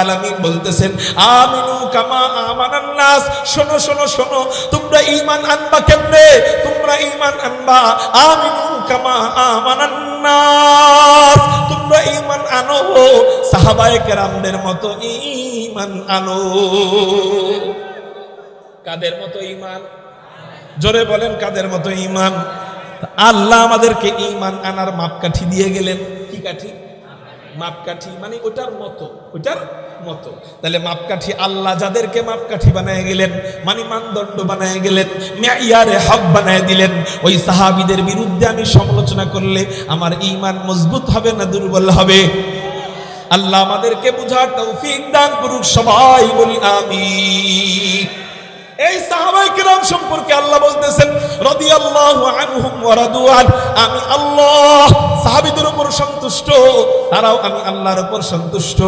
আলামিন বলতেছেন, আমিনু কামা নাস। শোনো শোনো শোনো, তোমরা আনবা কেমনে? তোমরা আনবা? আমিনু কামা নাস। তোমরা আনো কেরামদের মতো আনো। কাদের মতো ঈমান? জোরে বলেন, কাদের মতো ঈমান? আল্লাহ আমাদেরকে ঈমান আনার মাপকাঠি দিয়ে গেলেন। কি কাঠি? মাপকাঠি মানে ওটার মতো ওটার মতো। তাহলে মাপকাঠি আল্লাহ যাদেরকে মাপকাঠি বানায় গেলেন মানে মানদণ্ড বানায় গেলেন মেয়ারে হক বানায় দিলেন, ওই সাহাবিদের বিরুদ্ধে আমি সমালোচনা করলে আমার ইমান মজবুত হবে না দুর্বল হবে? আল্লাহ আমাদেরকে বুঝার তৌফিক দান করুক সবাই, বলি আমি এই সাহাবাই কিরাম সম্পর্কে আল্লাহ বলতেছেন আনহুম ওয়া আমি আল্লাহ সাহাবিদের উপর সন্তুষ্ট, তারাও আমি আল্লাহর উপর সন্তুষ্ট।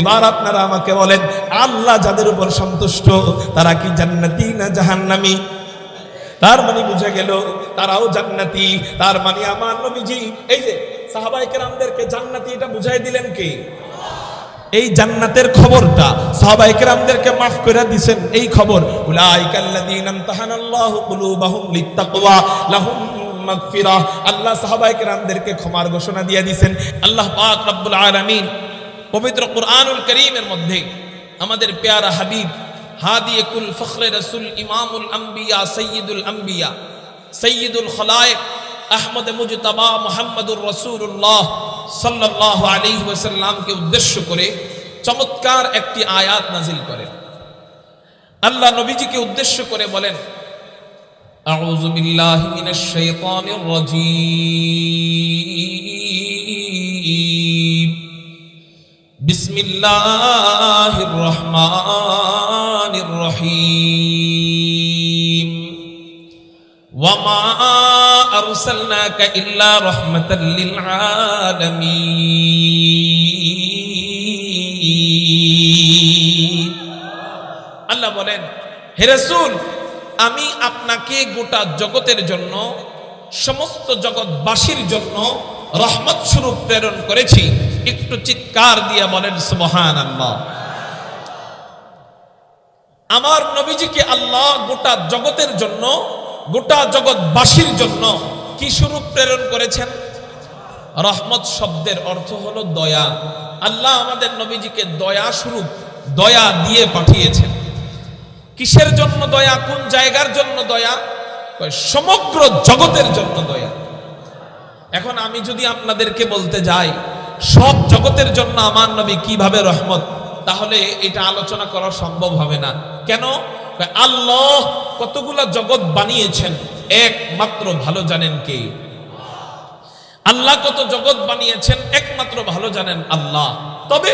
এবার আপনারা আমাকে বলেন, আল্লাহ যাদের উপর সন্তুষ্ট, তারা কি জান্নাতি না জাহান্নামী? তার মানে বুঝে গেল, তারাও জান্নাতি। তার মানে আমার নবীজি, এই যে সাহাবাই কেরামদেরকে জান্নাতি এটা বুঝাই দিলেন কি? এই জান্নাতের খবরটা সাহাবায়ে কেরামদেরকে মাফ করে দিবেন এই খবর। আল্লাহ সাহাবায়ে কেরামদেরকে ক্ষমার ঘোষণা দিয়ে দিবেন আল্লাহ পাক রব্বুল আলামিন পবিত্র কুরআনুল কারীমের মধ্যে আমাদের পেয়ারা হাবিব হাদিয়ে কুল ফখরে রাসূল ইমামুল আম্বিয়া সাইয়্যিদুল আম্বিয়া, সৈয়দুল খলায়েক আহমদ মুজতাবা মোহাম্মদুর রসুল্লাহ সাল্লাহ আলী ওসাল্লামকে উদ্দেশ্য করে চমৎকার একটি আয়াত নাজিল করেন আল্লাহ নবীজিকে উদ্দেশ্য করে বলেন أعوذ بالله من الشيطان الرجيم بسم الله الرحمن الرحيم وما أرسلناك إلا رحمة للعالمين আল্লাহ বলেন হে রাসূল আমি আপনাকে গোটা জগতের জন্য সমস্ত জগৎবাসীর জন্য রহমত স্বরূপ প্রেরণ করেছি একটু চিৎকার দিয়ে বলেন সুবহান আল্লাহ আমার নবীজিকে আল্লাহ গোটা জগতের জন্য গোটা জগৎবাসীর জন্য কি স্বরূপ প্রেরণ করেছেন? রহমত শব্দের অর্থ হলো দয়া। আল্লাহ আমাদের নবীজিকে দয়া স্বরূপ, দয়া দিয়ে পাঠিয়েছেন। কিসের জন্য দয়া? কোন জায়গার জন্য দয়া? সমগ্র জগতের জন্য দয়া। এখন আমি যদি আপনাদেরকে বলতে যাই, সব জগতের জন্য আমার নবী কীভাবে রহমত? তাহলে এটা আলোচনা করা সম্ভব হবে না। কেন? আল্লাহ কতগুলা জগৎ বানিয়েছেন। একমাত্র ভালো জানেন কে? আল্লাহ কত জগৎ বানিয়েছেন, একমাত্র ভালো জানেন আল্লাহ। তবে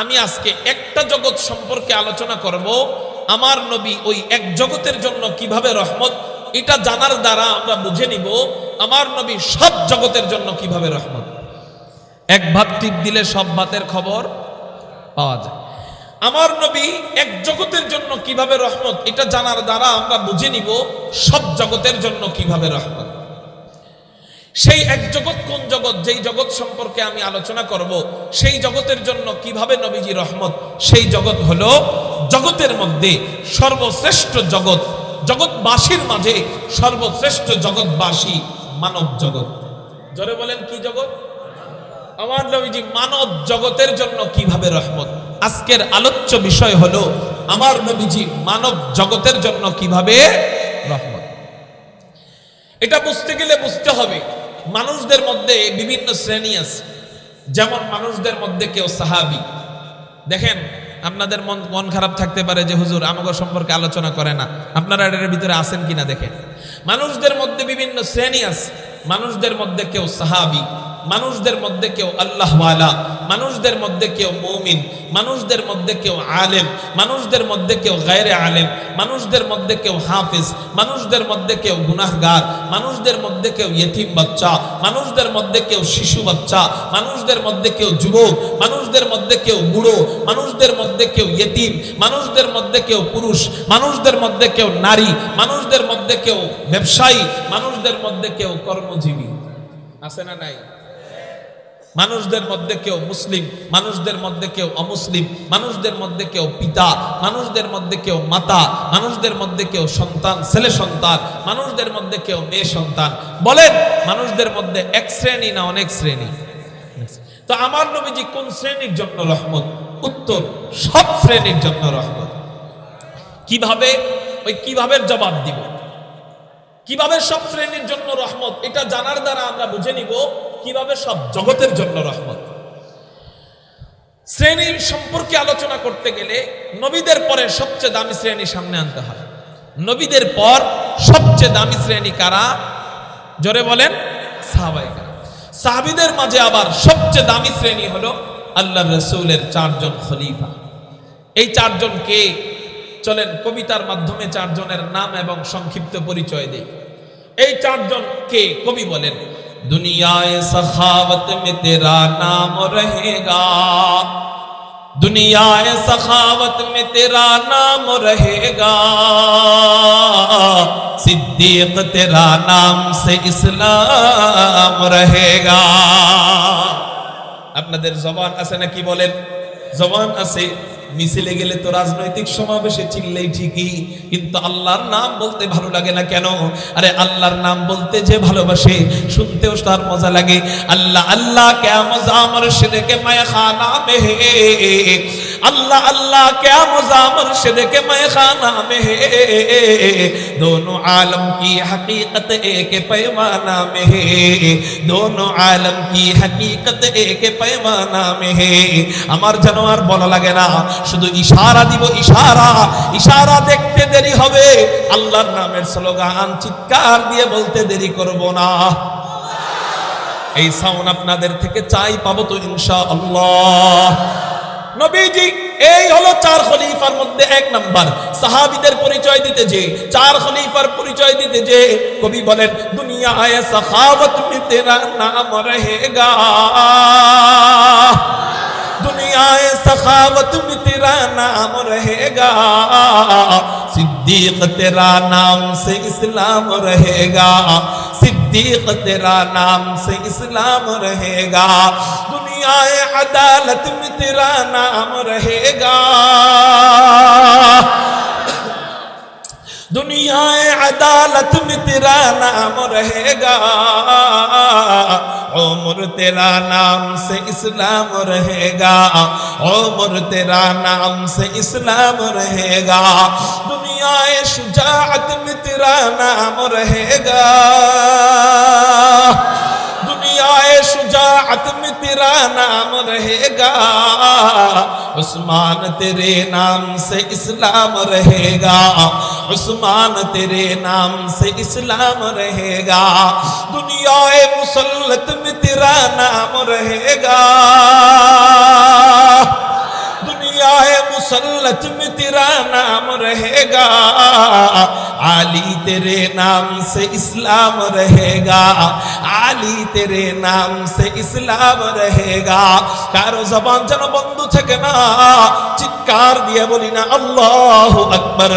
আমি আজকে একটা জগৎ সম্পর্কে আলোচনা করব, আমার নবী ওই এক জগতের জন্য কীভাবে রহমত, এটা জানার দ্বারা আমরা বুঝে নিব, আমার নবী সব জগতের জন্য কীভাবে রহমত। এক ভাত টিপ দিলে সব ভাতের খবর পাওয়া যায়। আমার নবী এক জগতের জন্য কীভাবে রহমত, এটা জানার দ্বারা আমরা বুঝে নিব সব জগতের জন্য কীভাবে রহমত। সেই এক জগৎ কোন জগৎ, যেই জগৎ সম্পর্কে আমি আলোচনা করব, সেই জগতের জন্য কীভাবে নবীজি রহমত, সেই জগৎ হলো জগতের মধ্যে সর্বশ্রেষ্ঠ জগৎ, জগৎবাসীর মাঝে সর্বশ্রেষ্ঠ জগৎবাসী মানব জগৎ। জোরে বলেন কি জগৎ? আমার নবীজি মানব জগতের জন্য কীভাবে রহমত? আজকের আলোচ্য বিষয় হলো, আমার নবীজি মানব জগতের জন্য কীভাবে রহমত। এটা বুঝতে গেলে বুঝতে হবে, মানুষদের মধ্যে বিভিন্ন শ্রেণি আছে। যেমন মানুষদের মধ্যে কেউ সাহাবি। দেখেন, আপনাদের মন মন খারাপ থাকতে পারে যে, হুজুর আমাকে সম্পর্কে আলোচনা করে না। আপনারা এর ভিতরে আছেন কিনা দেখেন। মানুষদের মধ্যে বিভিন্ন শ্রেণি আছে। মানুষদের মধ্যে কেউ সাহাবি মানুষদের মধ্যে কেউ আল্লাহওয়ালা মানুষদের মধ্যে কেউ মৌমিন মানুষদের মধ্যে কেউ আলেম মানুষদের মধ্যে কেউ গায়রে আলেম মানুষদের মধ্যে কেউ হাফিজ মানুষদের মধ্যে কেউ গুনাহগার মানুষদের মধ্যে কেউ ইয়েতিম বাচ্চা মানুষদের মধ্যে কেউ শিশু বাচ্চা মানুষদের মধ্যে কেউ যুবক মানুষদের মধ্যে কেউ বুড়ো মানুষদের মধ্যে কেউ ইয়েতিম মানুষদের মধ্যে কেউ পুরুষ মানুষদের মধ্যে কেউ নারী মানুষদের মধ্যে কেউ ব্যবসায়ী মানুষদের মধ্যে কেউ কর্মজীবী আছে না নাই মানুষদের মধ্যে কেউ মুসলিম, মানুষদের মধ্যে কেউ অমুসলিম, মানুষদের মধ্যে কেউ পিতা, মানুষদের মধ্যে কেউ মাতা, মানুষদের মধ্যে কেউ সন্তান, ছেলে সন্তান, মানুষদের মধ্যে কেউ মেয়ে সন্তান। বলেন, মানুষদের মধ্যে এক শ্রেণি না অনেক শ্রেণি? তো আমার নবীজি কোন শ্রেণির জন্য রহমত? উত্তর, সব শ্রেণির জন্য রহমত। কীভাবে? ওই কীভাবে জবাব দিব? কীভাবে সব শ্রেণির জন্য রহমত? এটা জানার দ্বারা আমরা বুঝে নিব কীভাবে সব জগতের জন্য রহমত? শ্রেণির সম্পর্কে আলোচনা করতে গেলে নবীদের পরে সবচেয়ে দামি শ্রেণি সামনে আনতে হয়। নবীদের পর সবচেয়ে দামি শ্রেণি কারা? জোরে বলেন, সাহাবাইকা। সাহাবিদের মাঝে আবার সবচেয়ে দামি শ্রেণি হলো আল্লাহ রসুলের চারজন খলিফা। এই চারজন কে চলেন কবিতার মাধ্যমে চারজনের নাম এবং সংক্ষিপ্ত পরিচয় দেই। এই চারজন কে কবি বলেন दुनियाए सखावत में तेरा नाम रहेगा दुनियाए सखावत में तेरा नाम रहेगा सिद्दीक तेरा नाम से इस्लाम रहेगा अपना जबान असना की बोले জবান আছে, মিছিলে গেলে তো রাজনৈতিক সমাবেশে চিল্লেই ঠিকই, কিন্তু আল্লাহর নাম বলতে ভালো লাগে না কেন? আরে আল্লাহর নাম বলতে যে ভালোবাসে, শুনতেও তার মজা লাগে। আল্লাহ আল্লাহ কে মজা আমার সেটাকে মায়া খানা মেহে अल्लाह अल्लाह क्या मजा मुर्शिद के मैं खाना में है दोनों आलम की हकीकत एक पैमाना में है दोनों आलम की हकीकत एक पैमाना में है আমার যেন আর বলা লাগে না শুধু ইশারা দিব ইশারা ইশারা দেখতে দেরি হবে আল্লাহর নামের স্লোগান চিৎকার দিয়ে বলতে দেরি করব না এই সাউন্ড আপনাদের থেকে চাই পাবো তো ইনশা আল্লাহ নবীজি, এই হলো চার খলিফার মধ্যে এক নাম্বার। সাহাবিদের পরিচয় দিতে যে, চার খলিফার পরিচয় দিতে যে, কবি বলেন দুনিয়া আয় সখাবত মে নাম রহেগা। آئے سخاوت میں تیرا نام رہے گا۔ صدیق تیرا نام سے اسلام رہے گا۔ صدیق تیرا نام سے اسلام رہے گا۔ دنیا عدالت میں تیرا نام رہے گا۔ دنیا عدالت میں تیرا نام رہے گا۔ عمر تیرا نام سے اسلام رہے گا۔ عمر تیرا نام سے اسلام رہے گا۔ دنیا شجاعت میں تیرا نام رہے گا۔ شجاعت میں تیرا نام رہے گا۔ عثمان تیرے نام سے اسلام رہے گا۔ عثمان تیرے نام سے اسلام رہے گا۔ دنیا مسلط میں تیرا نام رہے گا۔ मुसल्लत में तेरा नाम रहेगा आली तेरे नाम से इस्लाम रहेगा आली तेरे नाम से इस्लाम रहेगा কারো জবান যেন বন্ধ থাকে না চিৎকার দিয়ে বলি না আল্লাহ আকবার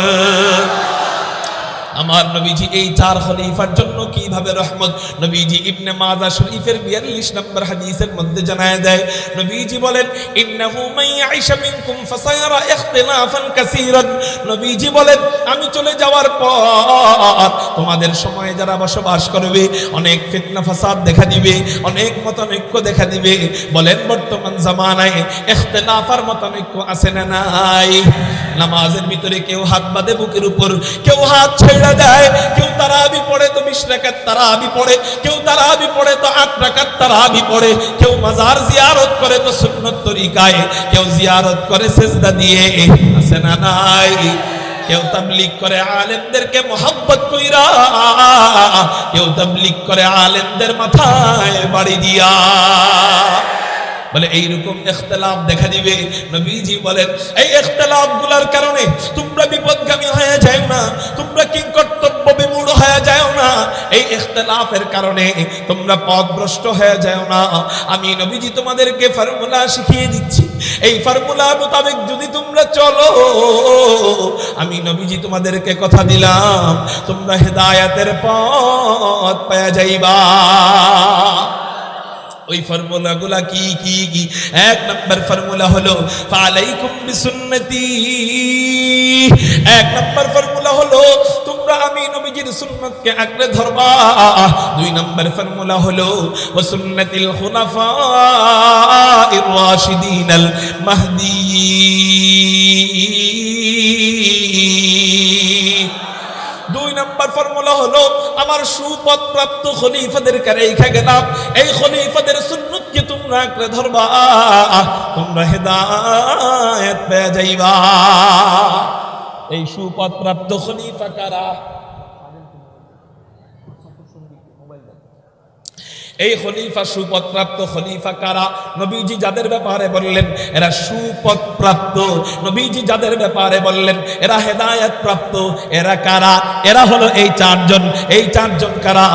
আমার নবীজি এই চার খলিফার জন্য কীভাবে রহমত? নবীজি ইবনে মাজা শরীফের 42 নম্বর হাদিসের মধ্যে জানায় দেয়, নবীজি বলেন, ইন্নাহু মান ইয়াইশা মিনকুম ফাসায়ারা ইখতিলাফান কাসীরান। নবীজি বলেন, আমি চলে যাওয়ার পর তোমাদের সময়ে যারা বসবাস করবে, অনেক ফিতনা ফাসাদ দেখা দিবে, অনেক মতানৈক্য দেখা দিবে। বলেন, বর্তমান জামানায় ইখতিলাফার মতানৈক্য আছে না নাই? নামাজের ভিতরে কেউ হাত বাঁধে বুকের উপর, কেউ হাত ছেড়ে দেয়, কেউ তারাবি পড়ে তো বিশ রাকাত তারাবি পড়ে, কেউ তারাবি পড়ে তো আট রাকাত তারাবি পড়ে, কেউ মাজার জিয়ারত করে তো সুন্নত তরিকায়, কেউ জিয়ারত করে সেজদা দিয়ে, আছে না নাই? কেউ তাবলিগ করে আলেমদেরকে মোহাব্বত কইরা, কেউ তাবলিগ করে আলেমদের মাথায় বাড়ি দিয়া। বলে, এইরকম ইখতলাফ দেখা দিবে। নবীজি বলেন, এই ইখতলাফগুলার কারণে তোমরা বিপদগামী হয়ে যাও না। তোমরা কি কর্তব্য বিমূঢ় হয়ে যাও না? এই ইখতলাফের কারণে তোমরা পথভ্রষ্ট হয়ে যাও না। আমি নবীজি তোমাদেরকে ফর্মুলা শিখিয়ে দিচ্ছি। এই ফর্মুলা মোতাবেক যদি তোমরা চলো, আমি নবীজি তোমাদেরকে কথা দিলাম, তোমরা হেদায়াতের পথ পাওয়া যাইবা। ওই ফর্মুলাগুলা কি কি কি? এক নম্বর ফর্মুলা হলো, ফালাইকুম বিসুন্নতি। এক নম্বর ফর্মুলা হলো, তোমরা আমি নবীজির সুন্নতকে আঁকড়ে ধরবা। দুই নম্বর ফর্মুলা হলো ও সুন্নতিল ইর রাশিদিন আল মাহদি। আমার সুপথ প্রাপ্ত খলিফাদের রেখা গেলাম। এই খলিফাদের সুন্নতকে তোমরা আঁকড়ে ধরবা। তোমরা হেদায়েত পেয়ে যাইবা। এই সুপথ প্রাপ্ত খলিফা কারা? এই খলিফা সুপথ প্রাপ্ত খলিফা কারা? নবীজি যাদের ব্যাপারে বললেন, এরা সুপথ প্রাপ্ত নবীজি যাদের ব্যাপারে বললেন, এরা হেদায়েত প্রাপ্ত এরা কারা? এরা হলো এই চারজন। এই চারজন কারা?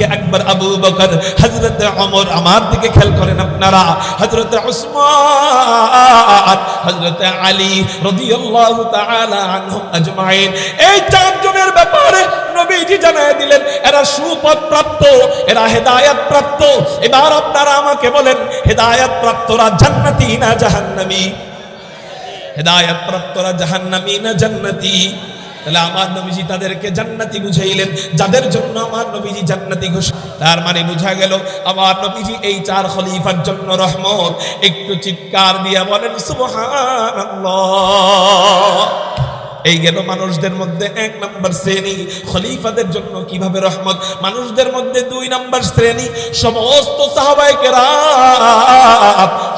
সিদ্দিক আকবর আবু বকর হযরত ওমর আমার দিকে খেয়াল করেন আপনারা। হজরত উসমান হযরত আলী রাদিয়াল্লাহু তাআলা আনহুম আজমাইন। এই চারজনের ব্যাপারে নবীজি জানায় দিলেন, এরা সুপথ প্রাপ্ত এরা হেদায়েত প্রাপ্ত এবার আপনারা আমাকে বলেন হেদায়েত প্রাপ্তরা জান্নাতি না জাহান্নামী? হেদায়েত প্রাপ্তরা জাহান্নামী না জান্নাতি? তাহলে আমার নবীজি তাদেরকে জান্নাতি বুঝাইলেন। যাদের জন্য আমার নবীজি জান্নাতি ঘোষণা তার মানে বুঝা গেল, আমার নবীজি এই চার খলিফার জন্য রহমত। একটু চিৎকার দিয়া বলেন, সুবহানাল্লাহ। এই গেল মানুষদের মধ্যে এক নম্বর শ্রেণি। খলিফাদের জন্য কীভাবে রহমত? মানুষদের মধ্যে দুই নম্বর শ্রেণি। সমস্ত সাহাবাইকেরা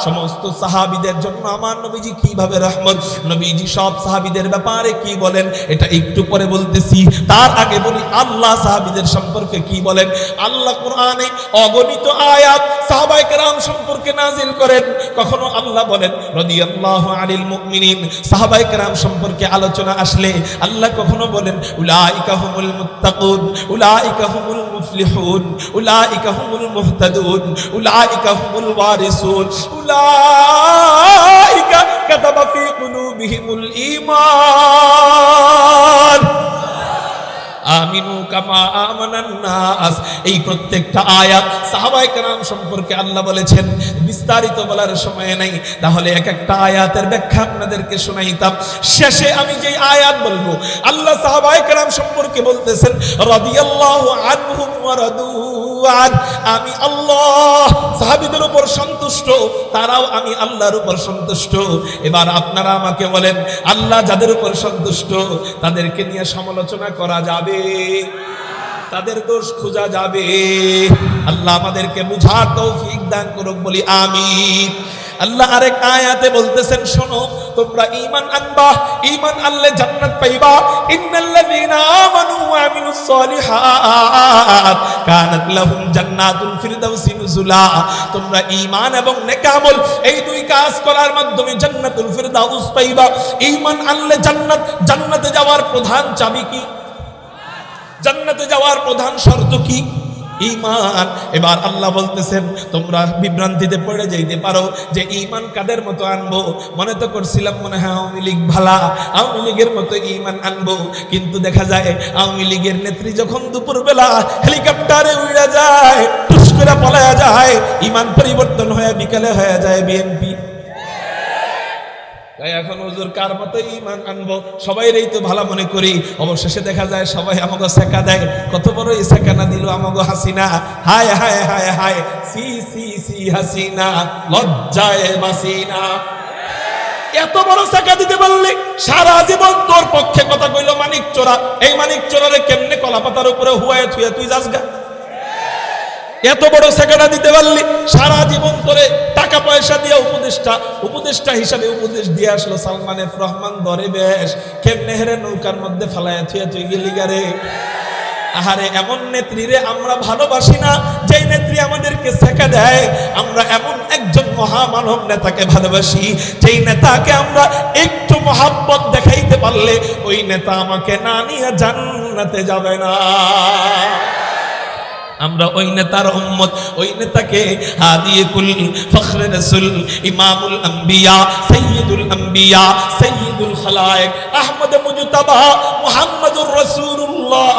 সমস্ত সাহাবিদের জন্য আমার নবীজি কীভাবে রহমত? নবীজি সব সাহাবিদের ব্যাপারে কি বলেন? এটা একটু পরে বলতেছি। তার আগে বলি, আল্লাহ সাহাবিদের সম্পর্কে কি বলেন? আল্লাহ কোরআনে অগণিত আয়াত সাহাবাই কেরাম সম্পর্কে নাজিল করেন। কখনো আল্লাহ বলেন, রাদিয়াল্লাহু আনিল মুমিনিন। সাহাবাই কেরাম সম্পর্কে আলোচনা আসলে আল্লাহ কখনো বলেন, উলাইকা হুমুল মুত্তাকুন, উলাইকা হুমুল মুফলিহুন, উলাইকা হুমুল মুহতাদুন, উলাইকা হুমুল ওয়ারিসুন, উলাইকা কাতাবা ফি কুলুবিহিমুল ঈমান। আমিনু কামা আমানান এই প্রত্যেকটা আয়াত সাহাবায়ে কেরাম সম্পর্কে আল্লাহ বলেছেন, বিস্তারিত বলার সময় নাই। তাহলে এক একটা আয়াতের ব্যাখ্যা আপনাদেরকে শোনাইতাম। শেষে আমি যে আয়াত বলব, আল্লাহ সাহাবায়ে কেরাম সম্পর্কে বলতেছেন, রাদিয়াল্লাহু আনহুম ওয়া রাদু আমি আল্লাহ সাহাবিদের উপর সন্তুষ্ট, তারাও আমি আল্লাহর উপর সন্তুষ্ট। এবার আপনারা আমাকে বলেন, আল্লাহ যাদের উপর সন্তুষ্ট, তাদেরকে নিয়ে সমালোচনা করা যাবে? তাদের দোষ খোঁজা যাবে? আল্লাহ আমাদেরকে বুঝার তৌফিক দান করুক, বলি আমিন। আল্লাহ আরেক আয়াতে বলতেছেন, শোনো, তোমরা ঈমান আনবা, ঈমান আনলে জান্নাত পাইবা। ইন্নাল্লাযীনা আমানু ওয়া আমিলুস সলিহাত কানাত লাহুম জান্নাতুল ফিরদাউসি নুজুলা। তোমরা ঈমান এবং নেক আমল, এই দুই কাজ করার মাধ্যমে জান্নাতুল ফিরদাউস পাইবা। ঈমান আনলে জান্নাত, জান্নাতে যাওয়ার প্রধান চাবি কি? জান্নাতে যাওয়ার প্রধান শর্ত কি? ইমান এবার আল্লাহ বলতেছেন, তোমরা বিভ্রান্তিতে পড়ে যাইতে পারো যে ইমান কাদের মতো আনব? মনে তো করছিলাম, মনে হয় আওয়ামী লীগ ভালা। আওয়ামী লীগের মতো ইমান আনব। কিন্তু দেখা যায়, আওয়ামী লীগের নেত্রী যখন দুপুরবেলা হেলিকপ্টারে উড়ে যায়, টুস করে পলায়া যায় ইমান পরিবর্তন হয়ে বিকালে হয়ে যায় বিএনপি। তাই এখন হুজুর কার মতো ইমান আনব? সবাইরই তো ভালো মনে করি। অবশেষে দেখা যায় সবাই আমাকে সেকা দেয়। কত বড় এই সেকানা দিল আমাকে হাসিনা। হায় হায় হায় হায়। সি সি সি, হাসিনা। লজ্জায় মাসিনা। এত বড় সেকা দিতে পারলে সারা জীবন তোর পক্ষে কথা কইল মানিক চোরা। এই মানিক চোরারে কেমনে কলাপাতার উপরে হুয়ায় থুয়ে তুই যাস গা? এত বড় সেকাটা দিতে পারলি, সারা জীবন ধরে টাকা পয়সা দিয়ে উপদেষ্টা উপদেষ্টা হিসাবে উপদেশ দিয়ে আসলো, সালমানের রহমান দরে বেশ কেমনে হেরে নৌকার মধ্যে ফালায় থুয়ে তুই গেলি গারে আহারে, এমন নেত্রীরে আমরা ভালোবাসি না, যেই নেত্রী আমাদেরকে শেখা দেয়, আমরা এমন একজন মহামানব নেতাকে ভালোবাসি, যেই নেতাকে আমরা একটু মহাব্বত দেখাইতে পারলে, ওই নেতা আমাকে না নিয়ে জান্নাতে যাবে না। আমরা ওই নেতার উম্মত, ওই নেতাকে হাদিয়ে কুল ফখরে রাসূল, ইমামুল আম্বিয়া, সাইয়্যিদুল আম্বিয়া, সাইয়্যিদুল খলায়েক, আহমদ মুজতাবা, মুহাম্মাদুর রাসূলুল্লাহ।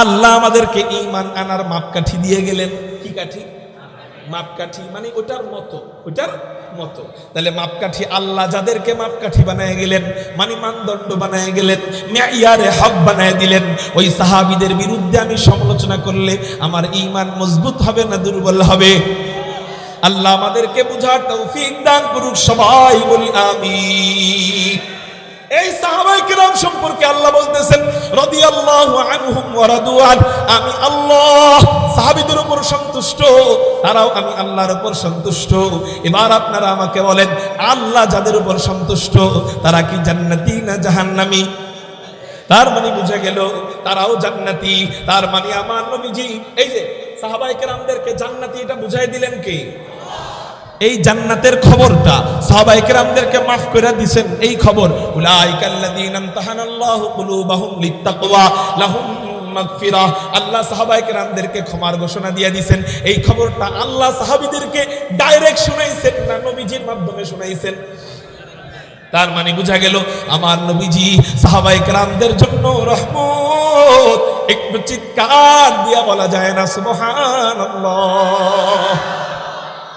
আল্লাহ আমাদেরকে ঈমান আনার মাপকাঠি দিয়ে গেলেন। কি কাঠি? মাপকাঠি মানে ওটার মতো ওটার মতো। তাহলে মাপকাঠি আল্লাহ যাদেরকে মাপকাঠি বানায় গেলেন মানে মানদণ্ড বানায় গেলেন মেয়ারে হক বানায় দিলেন, ওই সাহাবিদের বিরুদ্ধে আমি সমালোচনা করলে আমার ঈমান মজবুত হবে না দুর্বল হবে? আল্লাহ আমাদেরকে বুঝার তৌফিক দান করুক সবাই, বলি আমি এই সাহাবাই কিরাম সম্পর্কে আল্লাহ বলতেছেন, রাদিয়াল্লাহু আনহুম ওয়া আমি আল্লাহ, সাহাবীদের উপর সন্তুষ্ট। তারাও আমি আল্লাহর উপর সন্তুষ্ট। এবার আপনারা আমাকে বলেন, আল্লাহ যাদের উপর সন্তুষ্ট, তারা কি জান্নাতি না জাহান্নামী? তার মানে বুঝে গেল, তারাও জান্নাতি। তার মানে আমার নবীজি, এই যে সাহাবাই কেরামদেরকে জান্নাতি এটা বুঝাই দিলেন কি? এই জান্নাতের খবরটা সাহাবায়ে কেরামদেরকে মাফ করে দিবেন এই খবর। সাহাবায়ে ক্ষমার ঘোষণা দিয়ে দিবেন এই খবরটা আল্লাহ সাহাবীদেরকে ডাইরেক্ট শুনাইছেন মাধ্যমে শুনাইছেন। তার মানে বোঝা গেল আমার নবীজি সাহাবাই কেরামদের জন্য রহমত। একটু চিৎকার দিয়া বলা যায় না, সুবহানাল্লাহ।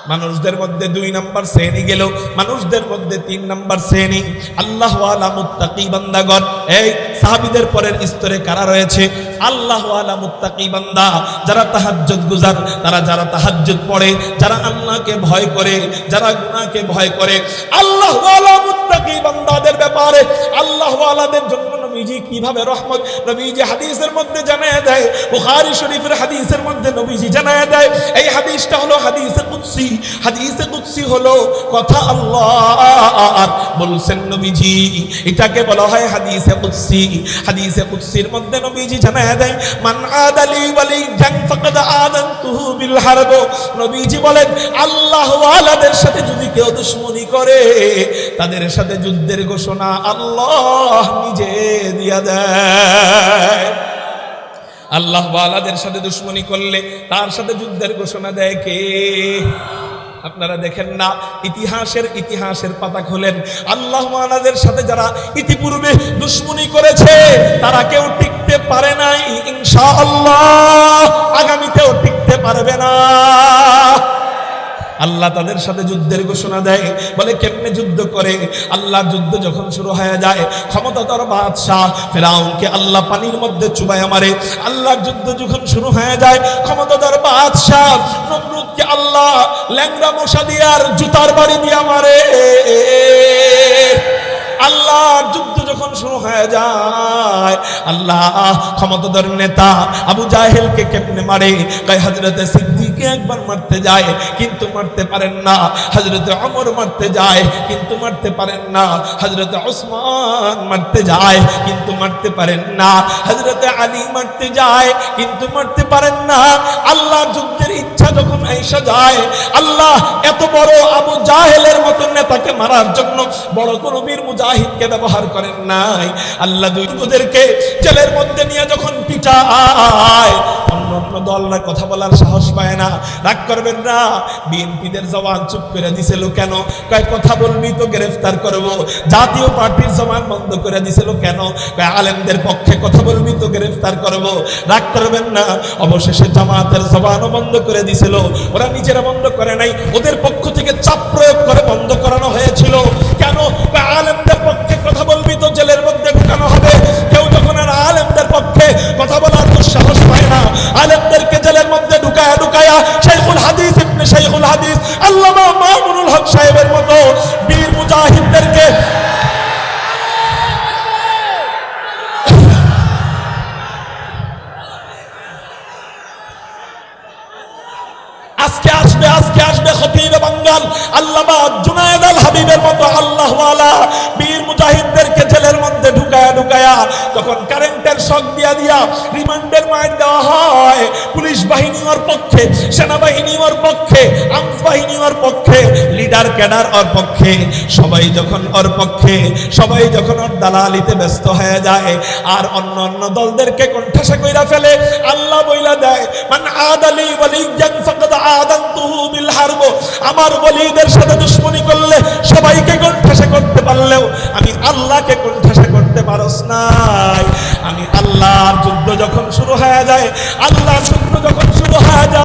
মানুষদের মধ্যে দুই নাম্বার শ্রেণি গেল, মানুষদের মধ্যে তিন নাম্বার শ্রেণি। আল্লাহ আলামুত্তাকি বান্দাগণ, এই সাহাবিদের পরের স্তরে কারা রয়েছে? আল্লাহ আলা মুত্তাকি বান্দা। যারা তাহাজ্জুদ গুজার, তারা যারা তাহাজ্জুদ পড়ে, যারা আল্লাহকে ভয় করে, যারা গুনাহকে ভয় করে, আল্লাহ আলা মুত্তাকি বান্দাদের ব্যাপারে, আল্লাহ আলাদের জন্য নবীজি কীভাবে রহমত, নবীজি হাদিসের মধ্যে জানায় দেয়, বুখারী শরীফের হাদিসের মধ্যে নবীজি জানায় দেয়, এই হাদিসটা হলো হাদিসে কুদসি হাদিসে কুদসি হলো কথা আল্লাহ বলছেন নবীজি, এটাকে বলা হয় হাদিসে কুদসি, হাদিসে কুদসির মধ্যে নবীজি জানায় দেয় আল্লাহ সাথে যদি কেউ করে, তাদের সাথে যুদ্ধের ঘোষণা আল্লাহ আল্লাহ ওয়ালাদের সাথে দুশ্মনী করলে তার সাথে যুদ্ধের ঘোষণা দেয় কে? আপনারা দেখেন না, ইতিহাসের ইতিহাসের পাতা খোলেন। আল্লাহ মানাদের সাথে যারা ইতিপূর্বে দুশ্মনী করেছে, তারা কেউ টিকতে পারে নাই ইনশা আল্লাহ আগামীতেও টিকতে পারবে না। আল্লাহ তাদের সাথে যুদ্ধের ঘোষণা দেয়। বলে, কেমনে যুদ্ধ করে? আল্লাহ যুদ্ধ যখন শুরু হয়ে যায়, ক্ষমতাধর বাদশাহ ফেরাউনকে আল্লাহ পানির মধ্যে চুবাই মারে। আল্লাহর যুদ্ধ যখন শুরু হয়ে যায়, ক্ষমতাধর বাদশাহ নমরুদকে আল্লাহ ল্যাংরা মশা দিয়ে আর জুতার বাড়ি দিয়ে মারে। আল্লাহর যুদ্ধ যখন শুরু হয়ে যায়, আল্লাহ ক্ষমতাধর নেতা আবু জাহেলকে কেমনে মারে? কয় হজরতে সিদ্দিকে একবার মারতে যায়, কিন্তু মারতে পারেন না। হজরতে অমর মারতে যায়, কিন্তু মারতে পারেন না। হজরতে ওসমান মারতে যায়, কিন্তু মারতে পারেন না। হজরতে আলী মারতে যায়, কিন্তু মারতে পারেন না। আল্লাহ যুদ্ধের ইচ্ছা যখন আইসা যায়, আল্লাহ এত বড় আবু জাহেলের মতো নেতাকে মারার জন্য বড় কোন বীর মুজাহিদকে ব্যবহার করেন নাই। আল্লাহ দুই ওদেরকে জেলের মধ্যে নিয়ে যখন পিটায়, অন্য অন্য দলরা কথা বলার সাহস পায় না। রাগ করবেন না। বিএনপিদের জওয়ান চুপ করে দিছিল কেন? কয়, কথা বলবি তো গ্রেফতার করব। জাতীয় পার্টির জওয়ান বন্ধ করে দিছিল কেন? কয়, আলেমদের পক্ষে কথা বলবি তো গ্রেফতার করব। রাগ করবেন না। অবশেষে জামাতের জবানও বন্ধ করে দিছিল। ওরা নিজেরা বন্ধ করে নাই, ওদের পক্ষ থেকে চাপ প্রয়োগ করে বন্ধ করানো হয়েছিল। কেন? আলেমদের পক্ষে কথা বলবি তো জেলের মধ্যে ঢুকানো হবে। কেউ যখন আর আলেমদের পক্ষে কথা বলার দুঃসাহস পায় না। আলেমদেরকে জেলের মধ্যে ঢুকায়া ঢুকায়া শাইখুল হাদিস ইবনে শাইখুল হাদিস আল্লামা মামুনুল হক সাহেবের মতো বীর মুজাহিদদেরকে আজকে আসবে আজকে আসবে খতিব বাঙ্গাল আল্লামা জুনায়েদ আল হাবিবের মতো আল্লাহ বীর মুজাহিদদেরকে জেলের মধ্যে ঢুকায়া ঢুকায়া তখন কারেন্টের শক দিয়া দিয়া ওর পক্ষে, সেনাবাহিনী ওর পক্ষে আর্মস বাহিনী ওর পক্ষে লিডার ক্যাডার ওর পক্ষে। সবাই যখন ওর পক্ষে, সবাই যখন ওর দালালিতে ব্যস্ত হয়ে যায় আর অন্য অন্য দলদেরকে কণ্ঠাসা কইরা ফেলে, আল্লাহ বইলা দেয়, মান আদালি ওয়ালিয়ান ফাকাদ আদানতুহু বিল হারব। আমার ওলিদের সাথে দুশমনি করলে সবাইকে কণ্ঠাসা করতে পারলেও আমি আল্লাহকে কণ্ঠাসা করতে পারস নাই। আমি আল্লাহর যুদ্ধ যখন শুরু হয়ে যায়, আল্লাহর যুদ্ধ যখন শুরু হয়ে যায়